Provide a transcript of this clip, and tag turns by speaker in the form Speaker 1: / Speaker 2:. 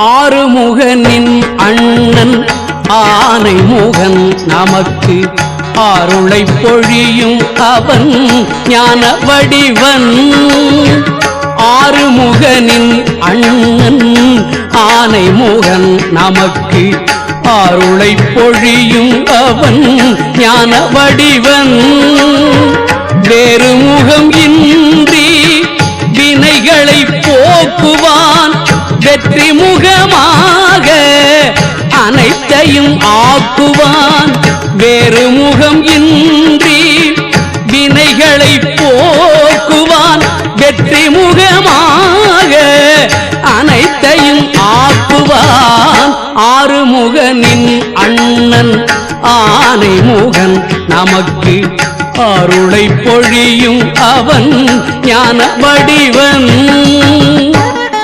Speaker 1: ஆறுமுகனின் அண்ணன் ஆனை முகன் நமக்கு ஆருளை பொழியும் அவன் ஞான வடிவன். ஆறுமுகனின் அண்ணன் ஆனை முகன் நமக்கு ஆருளை பொழியும் அவன் ஞான வடிவன். வெற்றி முகமாக அனைத்தையும் ஆக்குவான். வேறு முகம் இன்றி வினைகளை போக்குவான். வெற்றி முகமாக அனைத்தையும் ஆக்குவான். ஆறுமுகனின் அண்ணன் ஆனை முகன் நமக்கு அருளை பொழியும் அவன் ஞான வடிவன்.